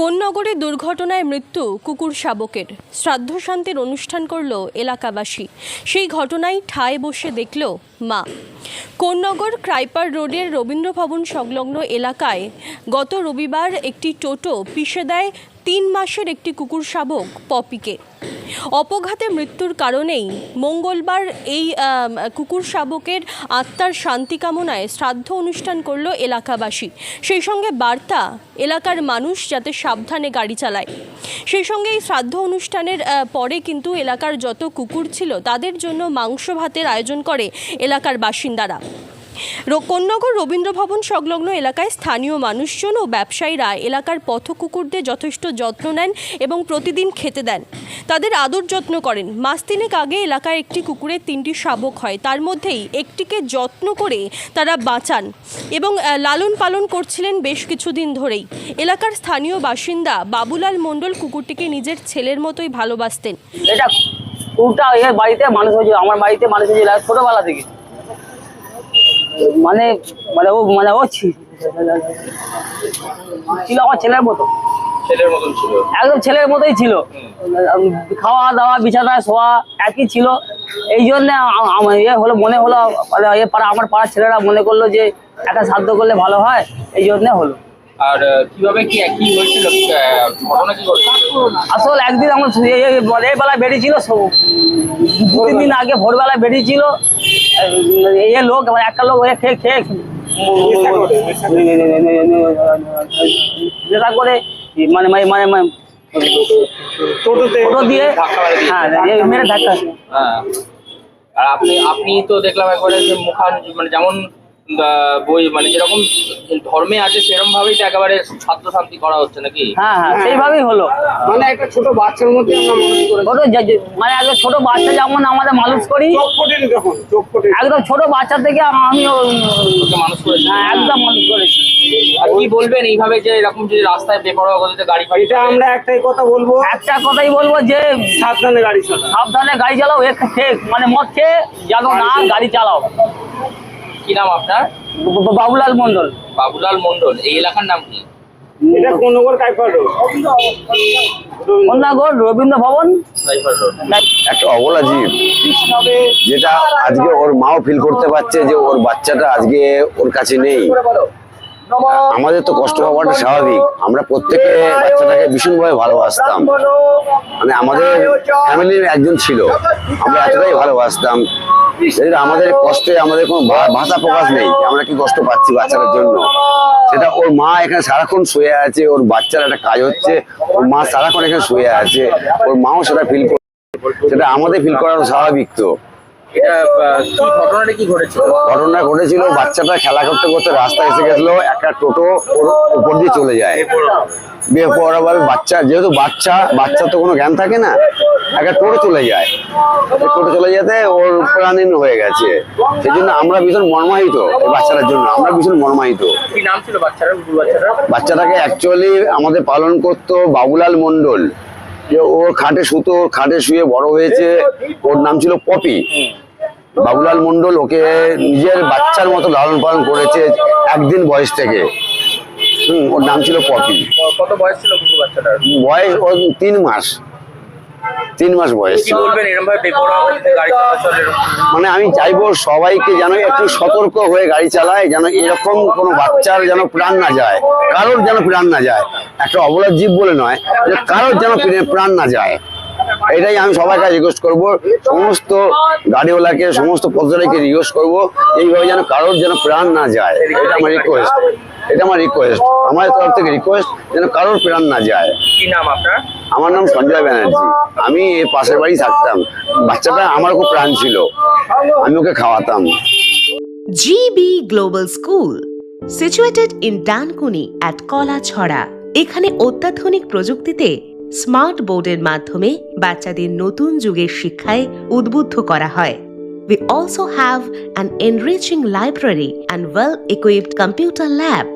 কোন নগরে দুর্ঘটনায় মৃত্যু? কুকুর শাবকের। শ্রাদ্ধ শান্তির অনুষ্ঠান করল এলাকাবাসী। সেই ঘটনায় ঠায় বসে দেখল মা। কোন্নগর ক্রাইপার রোডের রবীন্দ্র ভবন সংলগ্ন এলাকায় গত রবিবার একটি টোটো পিষে দেয় তিন মাসের একটি কুকুর শাবক পপিকে। অপঘাতে মৃত্যুর কারণেই মঙ্গলবার এই কুকুর শাবকের আত্মার শান্তি কামনায় শ্রাদ্ধ অনুষ্ঠান করল এলাকাবাসী। সেই সঙ্গে বার্তা, এলাকার মানুষ যাতে সাবধানে গাড়ি চালায়। সেই সঙ্গে এই শ্রাদ্ধ অনুষ্ঠানের পরে কিন্তু এলাকার যত কুকুর ছিল তাদের জন্য মাংস ভাতের আয়োজন করে এলাকার বাসিন্দারা। কোন্নগর রবীন্দ্র ভবন সংলগ্ন এলাকায় স্থানীয় মানুষজন ও ব্যবসায়ীরা এলাকার পথ কুকুরদের যথেষ্ট যত্ন নেন এবং প্রতিদিন খেতে দেন। তাদের আদর যত্ন করেন। মাস তিনেক আগে এলাকায় একটি কুকুরের তিনটি শাবক হয়। তার মধ্যেই একটিকে যত্ন করে তারা বাঁচান এবং লালন পালন করছিলেন বেশ কিছুদিন ধরেই। এলাকার স্থানীয় বাসিন্দা বাবুলাল মণ্ডল কুকুরটিকে নিজের ছেলের মতোই ভালোবাসতেন। এটা কুকুরটা বাড়িতে মানুষ হয়েছিল, আমার বাড়িতে মানুষ হয়েছিল ছোটবেলা থেকে। মানে মানে ও মানে ও ছিল। আমার ছেলের মতো। ছেলের মতন ছিল। একদম ছেলের মতোই ছিল। খাওয়া দাওয়া বিছানা শোয়া একই ছিল। এই জন্য আমার ইয়ে হলো মনে হলো মানে এ পাড়া আমার পাড়ার ছেলেরা মনে করল যে একটা সাধ্য করলে ভালো হয় এই জন্য হলো। আর কীভাবে কি কি হয়েছিল? ঘটনা কি আসল একদিন আমার বেলায় বেরিয়েছিল সব- দু তিন দিন আগে ভোরবেলায় বেরিয়েছিল। এ লোক মানে একটা লোক এ খেয়ে খেয়ে যেটা করে মানে মানে মানে মানে টোটোতে টোটো দিয়ে। হ্যাঁ মেরে ধাক্কা। হ্যাঁ। আর আপনি আপনি তো দেখলাম একবারে যে মুখান মানে যেমন বই মানে যেরকম ধর্মে আছে সেরকম ভাবেই তো একেবারে ছাত্র শান্তি করা হচ্ছে নাকি? হ্যাঁ হ্যাঁ সেইভাবেই হলো। মানে একটা ছোট বাচ্চার মধ্যে ছোট মানে একদম ছোট বাচ্চা যেমন আমাদের মানুষ করি একদম ছোট বাচ্চা থেকে আমি মানুষ করেছে। হ্যাঁ একদম মানুষ করেছি। আর কি বলবেন এইভাবে যে এরকম যদি রাস্তায় বেপরোয়া গতিতে গাড়ি ফাড়ি এটা আমরা একটাই কথা বলব। একটা কথাই বলব যে সাবধানে গাড়ি চালা সাবধানে গাড়ি চালাও মানে মদ খেয়ে যেন না গাড়ি চালাও। কি নাম আপনার? বাবুলাল মন্ডল বাবুলাল মন্ডল এই এলাকার নাম কি? এটা কোন কাইপার রোড? কন্যাগর রবীন্দ্র ভবন। সাইফার রোড। একটা অবলা জীব যেটা আজকে ওর মাও ফিল করতে পারছে যে ওর বাচ্চাটা আজকে ওর কাছে নেই। আমাদের তো কষ্ট হওয়াটা স্বাভাবিক। আমরা প্রত্যেকে বাচ্চাটাকে ভীষণভাবে ভালোবাসতাম। মানে আমাদের ফ্যামিলির একজন ছিল। আমরা এতটাই ভালোবাসতাম। সেই আমাদের কষ্টে আমাদের কোনো ভা- ভাষা প্রকাশ নেই। আমরা কি কষ্ট পাচ্ছি বাচ্চাদের জন্য? সেটা ওর মা এখানে সারাক্ষণ শুয়ে আছে ওর বাচ্চার একটা কাজ হচ্ছে ওর মা সারাক্ষণ এখানে শুয়ে আছে ওর মাও সেটা ফিল করছে সেটা আমাদের ফিল করানো স্বাভাবিক তো। ঘটনা ঘটেছিল বাচ্চাটা খেলা করতে করতে রাস্তায় এসে গেছিল একটা টোটো ওর উপর দিয়ে চলে যায়। বেপরোয়া ভাবে বাচ্চা যেহেতু বাচ্চা বাচ্চা তো কোনো জ্ঞান থাকে না একটা টোটো চলে যায়। টোটো চলে যেতে ওর প্রাণীন হয়ে গেছে। সেই জন্য আমরা ভীষণ মর্মাহিত এই বাচ্চাটার জন্য আমরা ভীষণ মর্মাহিত। কি নাম ছিল বাচ্চারা কুকুর বাচ্চাটা বাচ্চাটাকে অ্যাকচুয়ালি আমাদের পালন করতো বাবুলাল মন্ডল যে ওর খাটে শুতো ওর খাটে শুয়ে বড় হয়েছে ওর নাম ছিল পপি। বাবুলাল মন্ডল ওকে নিজের বাচ্চার মতো লালন পালন করেছে একদিন বয়স থেকে। হুম ওর নাম ছিল পপি। কত বয়স ছিল কুকুর বাচ্চাটার? বয়স ওর তিন মাস। তিন মাস বয়স। মানে আমি চাইব সবাইকে যেন একটু সতর্ক হয়ে গাড়ি চালায় যেন এরকম কোনো বাচ্চার যেন প্রাণ না যায় কারোর যেন প্রাণ না যায়। একটা অবলা জীব বলে নয় যে কারোর যেন প্রাণ না যায়। এটাই আমি সবার কাছে রিকোয়েস্ট করব। সমস্ত গাড়িওয়ালাকে সমস্ত পথচারীকে রিকোয়েস্ট করব এইভাবে যেন কারোর যেন প্রাণ না যায়। এটা আমার রিকোয়েস্ট এটা আমার রিকোয়েস্ট আমার তরফ থেকে রিকোয়েস্ট যেন কারোর প্রাণ না যায়। কি নাম আপনার? আমার নাম সঞ্জয় ব্যানার্জি। আমি পাশের বাড়ি থাকতাম। বাচ্চাটা আমার খুব প্রাণ ছিল। আমি ওকে খাওয়াতাম। GB Global School, situated in Dankuni at Kalachhara. এখানে অত্যাধুনিক প্রযুক্তিতে স্মার্ট বোর্ডের মাধ্যমে বাচ্চাদের নতুন যুগের শিক্ষায় উদ্বুদ্ধ করা হয়। We also have an enriching library and well-equipped computer lab.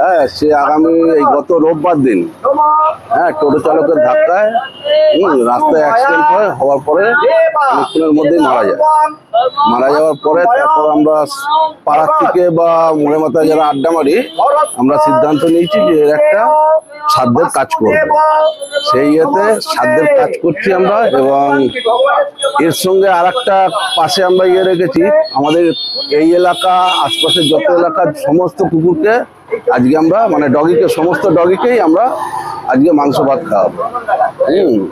হ্যাঁ সে আগামী এই গত রোববার দিন হ্যাঁ টোটো চালকের ধাক্কায় রাস্তায় অ্যাক্সিডেন্ট হয়, হওয়ার পরে অনেকক্ষণের মধ্যেই মারা যায়। মারা যাওয়ার পরে তারপর আমরা পাড়ার থেকে বা মোড়ে মাথায় যারা আড্ডা মারি, আমরা সিদ্ধান্ত নিয়েছি যে এর একটা সাধ্যের কাজ করব। সেই ইয়েতে সাধ্যের কাজ করছি আমরা এবং এর সঙ্গে আর একটা পাশে আমরা ইয়ে রেখেছি, আমাদের এই এলাকা, আশপাশের যত এলাকার সমস্ত কুকুরকে আজকে আমরা মানে ডগিকে সমস্ত ডগিকেই আমরা আজকে মাংস ভাত খাওয়াবো। হুম।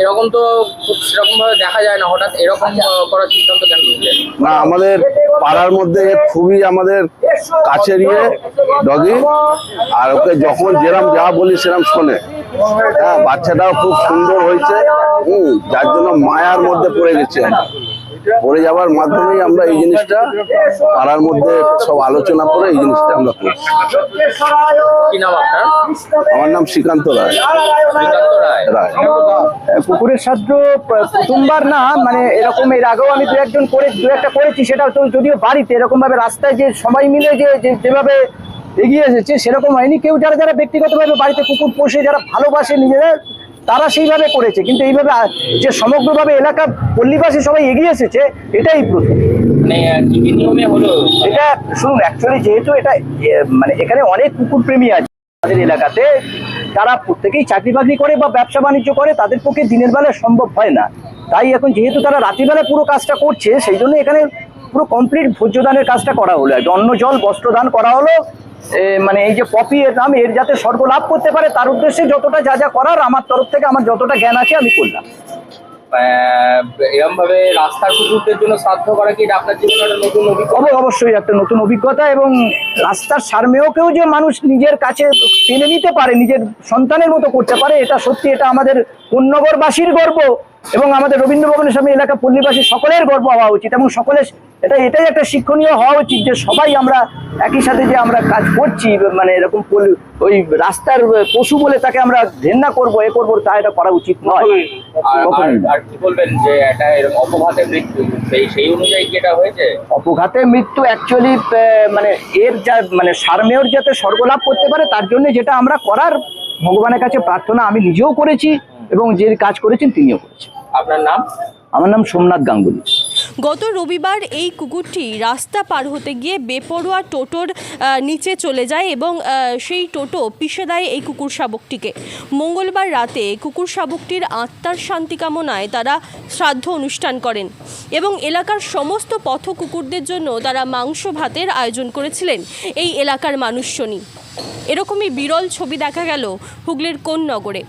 এরকম তো খুব সেরকম ভাবে দেখা যায় না হঠাৎ এরকম করার সিদ্ধান্ত কেন না আমাদের পাড়ার মধ্যে খুবই আমাদের কাছের ইয়ে ডগি আর ওকে যখন যেরাম যা বলি সেরাম শোনে। হ্যাঁ বাচ্চাটাও খুব সুন্দর হয়েছে হুম যার জন্য মায়ার মধ্যে পড়ে গেছে পড়ে যাওয়ার মাধ্যমেই আমরা এই জিনিসটা পাড়ার মধ্যে সব আলোচনা করে এই জিনিসটা আমরা করছি। কি নাম আপনার? আমার নাম শ্রীকান্ত রায়। শ্রীকান্ত রায়। রায়। কুকুরের সাহায্য প্রথমবার না মানে এরকম এর আগেও আমি দু একজন করে দু একটা করেছি সেটা তো যদিও বাড়িতে এরকম ভাবে রাস্তায় যে সবাই মিলে যে যে- যেভাবে এগিয়ে এসেছে সেরকম হয়নি। কেউ যারা যারা ব্যক্তিগতভাবে বাড়িতে কুকুর পোষে যারা ভালোবাসে নিজেরা তারা সেইভাবে করেছে কিন্তু এইভাবে যে সমগ্রভাবে এলাকা পল্লীবাসী সবাই এগিয়ে এসেছে এটাই প্রথম। মানে এটা শুনুন অ্যাকচুয়ালি যেহেতু এটা মানে এখানে অনেক কুকুর প্রেমী আছে এলাকাতে তারা প্রত্যেকেই চাকরি বাকরি করে বা ব্যবসা বাণিজ্য করে তাদের পক্ষে দিনের বেলা সম্ভব হয় না। তাই এখন যেহেতু তারা রাত্রিবেলা পুরো কাজটা করছে সেই জন্য এখানে পুরো কমপ্লিট ভোজ্যদানের কাজটা করা হলো। অন্ন জল বস্ত্রদান করা হলো মানে এই যে পপি এর নাম এর যাতে স্বর্গ লাভ করতে পারে তার উদ্দেশ্যে যতটা যা যা করার আমার তরফ থেকে আমার যতটা জ্ঞান আছে আমি করলাম। এরকম ভাবে রাস্তার কুকুরদের জন্য শ্রাদ্ধ করা কি এটা আপনার জীবনে একটা নতুন অভিজ্ঞতা? অবশ্যই একটা নতুন অভিজ্ঞতা এবং রাস্তার সারমেয়কেও যে মানুষ নিজের কাছে টেনে নিতে পারে নিজের সন্তানের মতো করতে পারে এটা সত্যি এটা আমাদের কোন্নগরবাসীর গর্ব এবং আমাদের রবীন্দ্র ভবনের সামনে এলাকা পল্লীবাসী সকলের গর্ব হওয়া উচিত এবং সকলের এটা এটাই একটা শিক্ষণীয় হওয়া উচিত যে সবাই আমরা একই সাথে যে আমরা কাজ করছি মানে এরকম ওই রাস্তার পশু বলে তাকে আমরা ঘেন্না করব এ করব তা এটা করা উচিত নয়। আর কখনোই আর- না। আর কি বলবেন যে এটা এরকম অপঘাতে মৃত্যু সেই সেই অনুযায়ী কি এটা হয়েছে? অপঘাতে মৃত্যু অ্যাকচুয়ালি মানে এর যা মানে সারমেয়র যাতে স্বর্গলাভ করতে পারে তার জন্য যেটা আমরা করার ভগবানের কাছে প্রার্থনা আমি নিজেও করেছি এবং যে কাজ করেছেন তিনিও করেছেন। আপনার নাম? আমার নাম সোমনাথ গাঙ্গুলি। গত রবিবার এই কুকুরটি রাস্তা পার হতে গিয়ে বেপরোয়া টোটোর নিচে চলে যায় এবং সেই টোটো পিষে দেয় এই কুকুর শাবকটিকে। মঙ্গলবার রাতে কুকুর শাবকটির আত্মার শান্তি কামনায় তারা শ্রাদ্ধ অনুষ্ঠান করেন এবং এলাকার সমস্ত পথ কুকুরদের জন্য তারা মাংস ভাতের আয়োজন করেছিলেন এই এলাকার মানুষজনই। এরকমই বিরল ছবি দেখা গেল হুগলির কোন নগরে।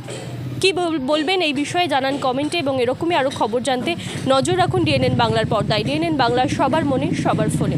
কি বলবেন এই বিষয়ে জানান কমেন্টে এবং এরকমই আরও খবর জানতে নজর রাখুন ডিএনএন বাংলার পর্দায়। ডিএনএন বাংলার সবার মনে, সবার ফোনে।